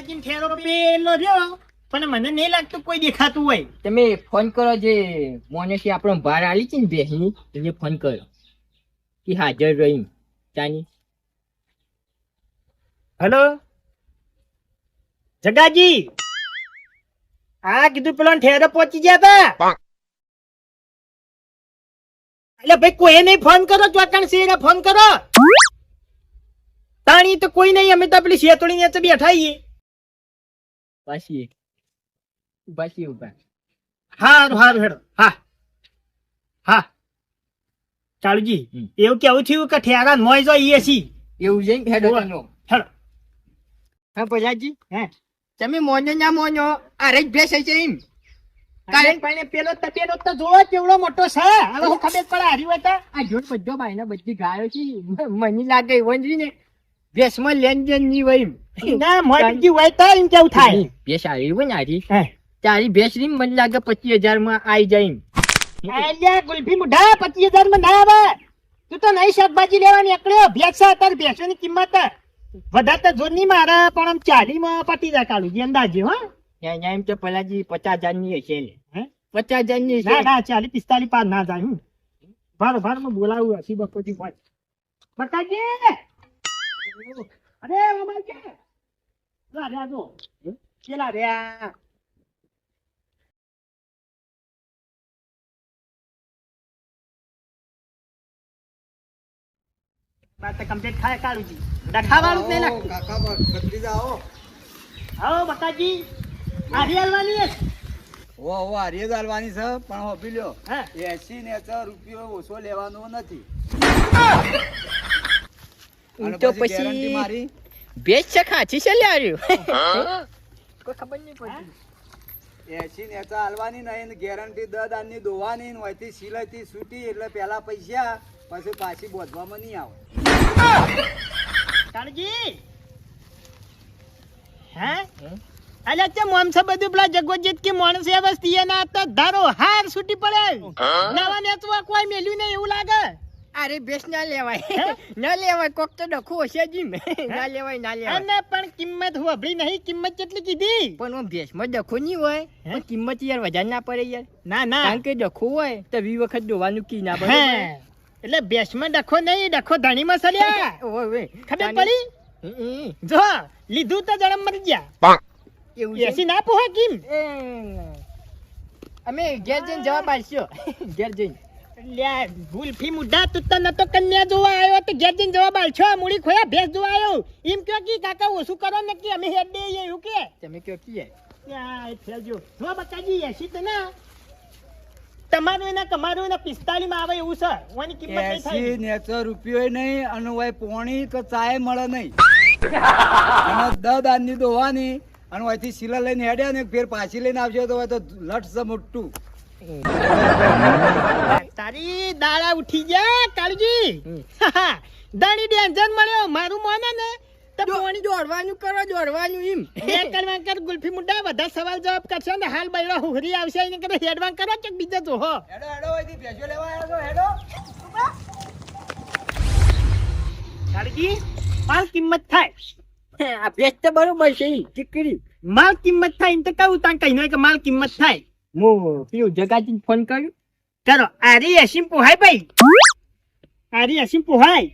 જગાજીને ઠેરો પેલો રહ્યો પણ મને નહીં લાગતું કોઈ દેખાતું હોય. તમે ફોન કરો જે મોનેસી આપણો ભાર આલી છે ને બેસી એને ફોન કરો. કે હાજર રહી. ચાની. હલો? જગાજી? આ કીધું પેલો ઠેરો પહોંચી ગયા તા? એટલે ભાઈ કોઈ નહીં ફોન કરો ચોકણ સિંહ ફોન કરો? તાણી તો કોઈ નહીં અમે તો પેલી શેતોડી ને બેઠા છીએ. પાછી પાછી ઊભા હારું હારું હેડો હા હા ચાલુજી એવું કેવું થયું કે ઠેરા મોય જો ઈએ એવું છે હેડો હેડો હા પજાજી હે તમે મોને ના મોનો આ રેજ ભેસ છે એમ કારણ પણ પેલો તપેલો તો જોવો કેવડો મોટો છે હવે હું ખબર પડે હારી હોય તો આ જોડ બધો ને બધી ગાયો છે મની લાગે વંજરી ને ભેસમાં લેન દેનની એમ. ના મોય બીજી હોય તો એમ કેવું થાય? ભેસ આવી હોય ને હે. તારી ભેસની મને લાગે પચીસ હજારમાં આવી જાય એમ. ગુલ્ફી મુઢા પચીસ હજારમાં ના આવે. તું તો નહીં શાકભાજી લેવા નીકળ્યો ભેંસ છે અત્યારે ભેંસોની કિંમત વધારે તો જોર નહીં મારે પણ આમ ચાલી માં પતી જાય કાળુજી અંદાજે હો. એમ તો પલાજી પચાસ હજારની હશે પચાસ હજારની ના ના ચાલી પિસ્તાલીસ પાર ના જાય હું ભાર ભારમાં બોલાવું હસી બપોરથી અરે અમાર કે લા રહ્યા જો કેલા રહ્યા વાત તો complete થાય કાળુજી. ડખાવાળું નહીં લાગતું કાકા બ- ભત્રીજા આવો આવો બકાજી આરી હાલવાની છે? ઓ ઓ હારીએ ચાલવાની છે પણ હોભી લ્યો. એસી ને છ રૂપિયો ઓછો લેવાનો નથી. તો પછી મારી? ભેસ છે ખાચી છે લે આવ્યું કોઈ ખબર નહીં પડી એસી ને તો હાલવાની નહીં ને ગેરંટી દસ દાનની દોવાની ને વહીથી સિલાઈથી છૂટી એટલે પેલા પૈસા પછી પાછી બોધવામાં નહીં આવે. તાળજી હે? અલે તે મોમ છે બધું પેલા જગવજીત કે માણસ એ વસ્તી એના તો ધારો હાર છૂટી પડે. નવા નેચવા કોઈ મેલ્યું નહીં એવું લાગે. અરે ભેસ ના લેવાય. ના લેવાય કોક તો ડખું હશે જી મે ના લેવાય ના લેવાય. અને પણ કિંમત હોભળી નહીં કિંમત કેટલી કીધી? પણ આમ ભેસમાં ડખું નહીં હોય. પણ કિંમત યાર વધારે ના પડે યાર. ના ના. કારણ કે ડખું હોય તો વી વખત દોવાનું કી ના પડે. એટલે ભેસમાં ડખો નહીં ડખો ધણીમાં સલ્યા ઓય ઓય. ખબર પડી. જો લીધું તો જણમ મરી ગયા. એવું છે? એસી ના પોહા કિમ? અમે ઘેર જઈને જવાબ આપશો. ઘેર જઈને. લ્યા ગુલ્ફી મુઢા તું તો નતો કન્યા જોવા આવ્યો તો ઘેર જઈને જવાબ આલશો મૂડી ખોયા ભેંસ જોવા આવ્યો. એમ કયો કે કાકા ઓછું કરો ને કે? અમે હેડ દઈએ એવું કે? તમે કયો કીએ ત્યાં એ જો બકાજી એસી તો ના. તમારું એના એના પિસ્તાલીસમાં આવે એવું છે. ઓની કિંમત નહીં થાય. ને છ રૂપિયો નહીં અને વય પોણી કે ચાય મળે નહીં. અને દસ દાનની દોવાની અને વયથી સિલા લઈને હેડ્યા ને ફેર પાછી લઈને આવજો તો તો લટ છે મોટું. ઉઠી ગયા કાળજી. દાણી ડેન્જર મળ્યો મારું મોને ને તો પોણી દોડવાનું કરો દોડવાનું એમ. બે કરવા કર ગુલ્ફી બધા સવાલ જવાબ કરશે ને હાલ બૈરા આવશે એને કરે હેડવાન કરો કે બીજા જોહો હેડો હેડો વયથી ભેંસો લેવા આવ્યો છો હેડો. કાળજી માલ કિંમત થાય. આ તો બરોબર છે ઈ, ચીકરી માલ કિંમત થાય એમ તો કહું તાન કહીને કે માલ કિંમત થાય. હું પેલું જગાજી ફોન કર્યો? ચાલો આરી એસીમ પોહાય ભાઈ. આરી એસીમ પોહાય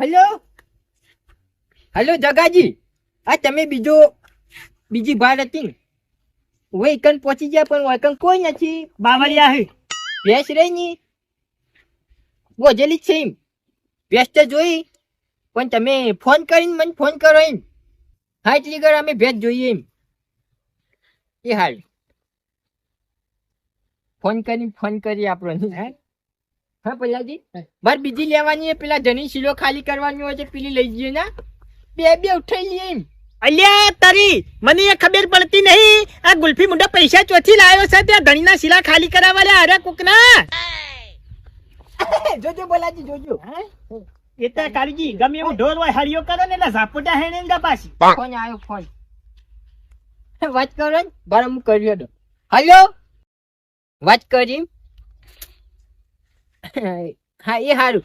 હેલો હેલો જગાજી. આ તમે બીજો બીજી ભાડ હતી ને. હવે એકન પહોંચી ગયા પણ એકન કોઈ નથી. બાવળિયા હે. ભેંસ રહી ની. બોજેલી જ છે એમ. ભેંસ તો જોઈ પણ તમે ફોન કરીને મને ફોન કરો એમ. હા એટલી ઘર અમે ભેંસ જોઈએ એમ. એ હાલ. ફોન કરી ફોન કરી આપણો હા? પેલાજી બાર બીજી લેવાની પેલા ધની શીલો ખાલી કરવાની હોય છે પેલી લઈ જઈએ ના. બે બે ઉઠાઈ લઈએ એમ. અલ્યા તારી મને એ ખબર પડતી નહીં. આ ગુલ્ફી મુંડા પૈસા ચોથી લાવ્યો છે ત્યાં ધણીના શીલા ખાલી કરાવવા અરે કુકના. જોજો બોલાજી જોજો. એ તો કાળજી ગમે એવું ઢોર હોય હળિયો કરો ને એટલે ઝાપોટા હેણે ને પાછી. ફોન આવ્યો ફોન. વાત કરો ને હું કર્યો હતો. હલો? વાત કરી. હા, એ સારું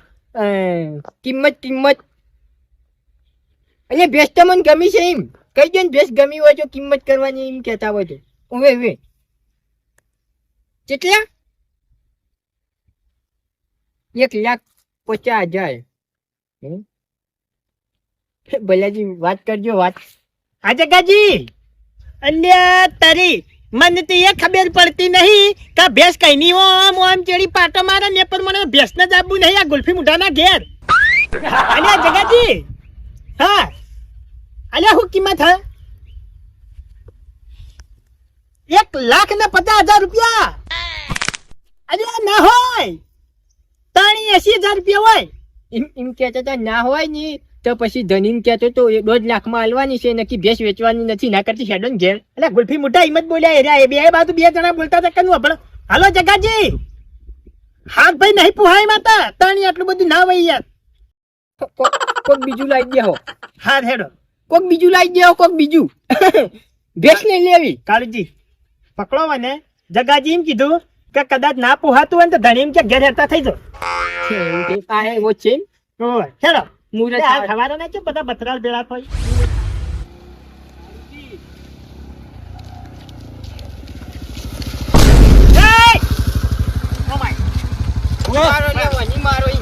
કિંમત કિંમત. એટલે તો મને ગમી છે એમ. કહી દો ને ભેસ ગમી હોય તો કિંમત કરવાની એમ કહેતા હોય તો. ઓવે ઓવે કેટલા? એક લાખ પચાસ હજાર? ભલાજી, વાત કરજો, વાત. આ જગાજી અલ્યા તારી મને તો એ ખબર પડતી નહીં કે ભેંસ કઈ ની આમ આમ ચેડી પાટો મારે ને, પણ મને ભેંસ ને જ આપવું નહીં, આ ગુલ્ફી મુઢાના ઘેર. અલ્યા જગાજી, હા, અલ્યા હું કિંમત, હા? એક લાખ ને પચાસ હજાર રૂપિયા. અલ્યા ના હોય ત્રણ એસી હજાર રૂપિયા હોય. એમ કે ના હોય ને તો પછી ધનીન કહેતો તો એ દોઢ લાખમાં હાલવાની છે નક્કી ભેંસ વેચવાની નથી ના કરતી હેડન ઘેર. એટલે ગુલ્ફી મોટા હિંમત બોલ્યા એ રહ્યા બે બાજુ બે જણા બોલતા હતા કનું આપણે? હાલો જગાજી! હાથ ભાઈ નહીં પુહાય માતા તાણી આટલું બધું ના વહી યાર. કોક બીજું લાવી દેહો હા. હેડો. કોક બીજું લાવી દેહો કોક બીજું. ભેંસ ને લેવી. કાળુજી પકડો મને. જગાજી એમ કીધું કે કદાચ ના પુહાતું હોય તો ધણી એમ કે ઘેર હેરતા થઈ જાઓ. આ એવો છે હેડો. આ ખવારો ના બધા બતરાલ ભેળા થાય? એય! ઓ માય. મારો લેવાની, મારો ઈ.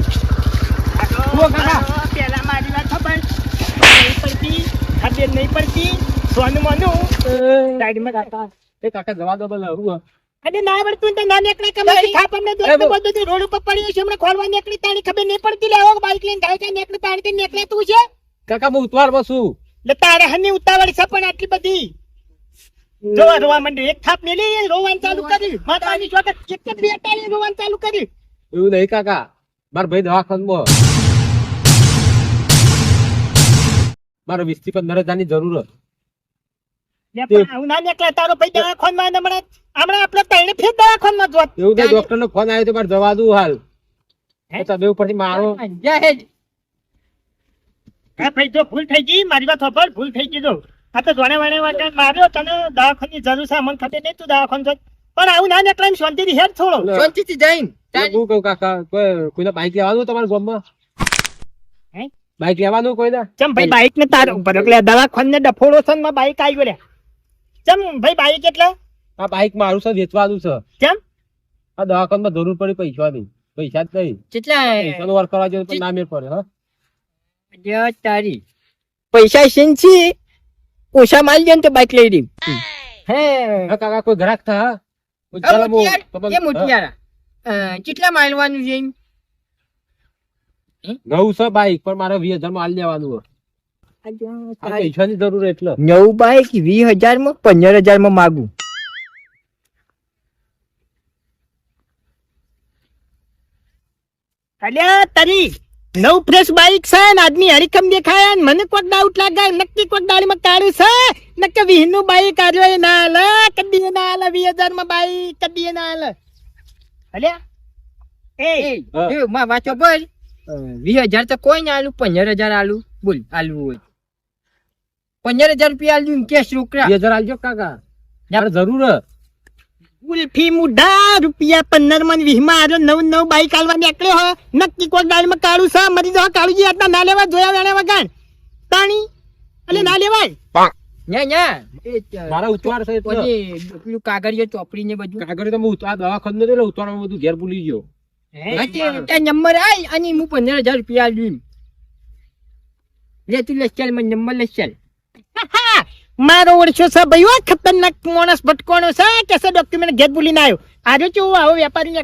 જુઓ કાકા. પેલા મારી વાત ખબર નહીં પડતી ખબર નહીં પડતી. સોનું મોનું. સાઈડમાં કાકા. એ કાકા જવા દો બોલો હું અને ના આવડતું તો ના નીકળે કે મારી ખાપર ને દોસ્ત બધું રોડ ઉપર પડ્યું છે હમણાં ખોલવા નીકળી તાણી ખબર નહીં પડતી લેવો બાઈક લઈને જાય છે નીકળી તાણી તે નીકળે તું છે? કાકા હું ઉતવારમાં બસું એટલે તારે હની ઉતાવળ છે પણ આટલી બધી. જોવા રોવા માંડી એક થાપ લઈ રોવાનું ચાલુ કરી. માતાની છોકર એક જ બે ટાળી રોવાનું ચાલુ કરી. એવું નહીં કાકા. માર ભાઈ દવાખાનમાં. મારે વીસથી પંદર હજારની જરૂર લે ડોક્ટર નો ફોન આવ્યો મારે જવા દઉં હાલ. તમે ઉપરથી મારો જાહેર. હા ભાઈ જો ભૂલ થઈ ગઈ મારી વાત ખબર ભૂલ થઈ ગઈ આ તો જોણે વાણે વાગે માર્યો તને દવાખાની જરૂર છે મને ખબર નહીં તું દવાખાન જો પણ આવું ના નીકળે શાંતિથી હેડ થોડો શાંતિથી જઈને. હું કહું કાકા? કોઈ કોઈને બાઈક લેવાનું તમારા ગામમાં? બાઈક લેવાનું કોઈને? ચમ ભાઈ બાઈક ને તારો ઉપર એટલે દવાખાન ને ડફોડો છે બાઈક આવી રે ચમ ભાઈ બાઈક એટલે? આ બાઈક મારું છે વેચવાનું છે. કેમ આ દવાખાનમાં જરૂર પડી પૈસાની પૈસા જ નહીં. કેટલા? પૈસાનો વર્ક કરવા જોઈએ પણ ના મેળ પડે હા. તારી. પૈસા છે? ઓછા માલ ને તો બાઈક લઈ દઈ હે. કાકા કોઈ ગ્રાહક થા? એ મોતિયારા. કેટલા માલવાનું છે નવ છે બાઈક પણ મારે વીસ હજાર માલ લેવાનું પૈસાની જરૂર એટલે. નવું બાઈક વીસ હજારમાં પંદર હજારમાં માગું. અલ્યા તારી નવ ફ્રેશ બાઈક છે ને આદમી હરીકમ દેખાય ને મને કોક ડાઉટ લાગે નક્કી કોક દાડીમાં કાઢ્યું છે? નક્કી વીહનું બાઈક આવ્યો એ ના હાલે કદી એ ના હાલે વીસ હજારમાં બાઈક કદી ના હાલે. અલ્યા? એ એ, એ, માં વાંચો બોલ. વીસ હજાર તો કોઈ ના આલું પંદર હજાર આલું. બોલ આલવું હોય. પંદર હજાર રૂપિયા આલજો કેશ રોકડા. બે હજાર આલજો કાકા. યાર જરૂર. હે. મુઢા રૂપિયા પંદરમાં વીસમાં આવ્યો નવ નવ બાઈક આલવા નીકળ્યો હો. નક્કી કોઈ દાડીમાં કાળું છે મરી જવા કાળુજી આટલા ના લેવા જોયા વેણે વગર. તાણી એટલે ના લેવાય. ન્યા એ મારા ઉતવાર છે તો પેલું કાગળિયો ચોપડી ને બધું. કાગળ તો હું દવા આ નતો એટલે બધું ઘેર ભૂલી ગયો. હે નંબર આય અને હું પંદર હજાર રૂપિયા આલ્યું એમ. લે તું લઈ મને નંબર હા, મારો ઓળખ્યો છે ભાઈ ખતરનાક માણસ ભટકોણો છે કે છે ડોક્યુમેન્ટ ઘેર ભૂલીને આવ્યો. આજે કેવું આવો વેપારી ને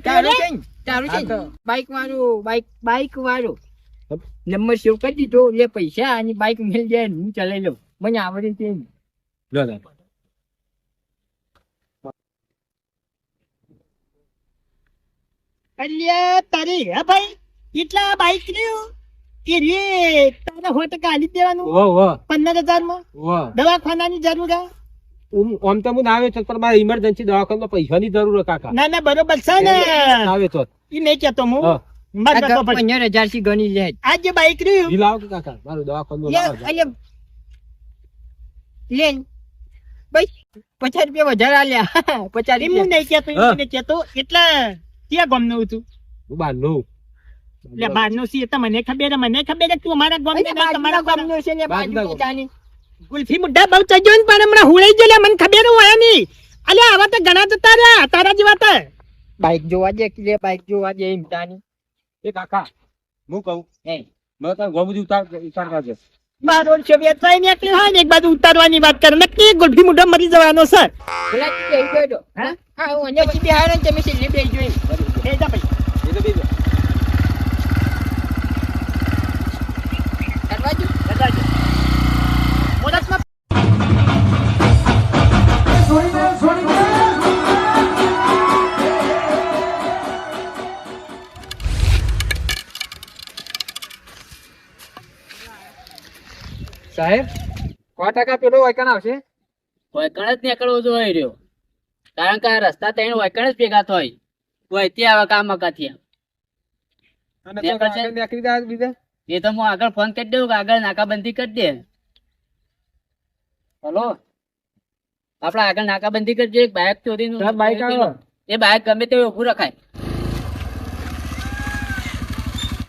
તારું છે બાઈક વાળો બાઈક બાઈક વાળો. નંબર સેવ કરી દીધો? લે પૈસા અને બાઈક મેળ જાય હું ચલાવી લઉં. મને આવડે છે લો લે. અલ્યા તારી હા ભાઈ? એટલા બાઈક રહ્યું એ રે તારે હાલી દેવાનું. વો વો. પંદર હજારમાં વો. દવાખાનાની જરૂર હે? ઉમ- આમ તો હું ના આવ્યો છું પણ મારે ઇમરજન્સી દવાખાનામાં પૈસાની જરૂર હે કાકા. ના ના બરોબર છે ને. ના આવ્યો તો. એ નહીં કેતો હું. આ પંદર હજારથી ગણી લે. આજે બાઈક રહ્યું. લાવો કે કાકા મારું દવાખાનું લે લાવો. અલ્યા લે. ભાઈ પચાસ રૂપિયા વધારે આલ્યા. પચાસ હું નહીં કેતો કેતો. એટલે ક્યાં ગામનું હતું? હું બહારનું. એટલે બારનો સી એ તો મને ખબર છે, મને ખબર તું અમારા ગામ ને તમારા ગામ. ગામનો છે લે બાજુ જાની. ગુલ્ફી મુદ્દા બહુ ચડ્યો ને પણ હમણાં હુળાઈ ગયો લે, મને ખબર હોય નહીં અલ્યા આવા તો ઘણા જતા રહ્યા તારા જેવા તો બાઈક જોવા દે કે લે બાઈક જોવા દે એમ તાની એ કાકા હું કહું હે મેં તો ગોળ બધું ઉતાર ઉતાર કરજે બાર વર્ષ ને નીકળી હોય ને એક બાજુ ઉતારવાની વાત કરે નક્કી ગુલ્ફી મુદ્દા મરી જવાનો સર પેલા કે બેહી દો. હા? હા હું અહીંયા પછી બિહાર ને તમે છેલ્લે બેસજો જોઈ એ જા ભાઈ સો ટકા પેલો વાયકણ આવશે? વૈકણ જ નીકળવો જોઈએ રહ્યો. કારણ કે આ રસ્તા ત્રણ વૈકણ જ ભેગા થાય. કોઈ ત્યાં આવે કામ બીજા? એ તો હું આગળ ફોન કરી દઉં કે આગળ નાકાબંધી કરી દે. હલો? આપડે આગળ નાકાબંધી કરજે દે બાઇક ચોરી નું બાઈક એ બાઇક ગમે તે ઉભું રખાય.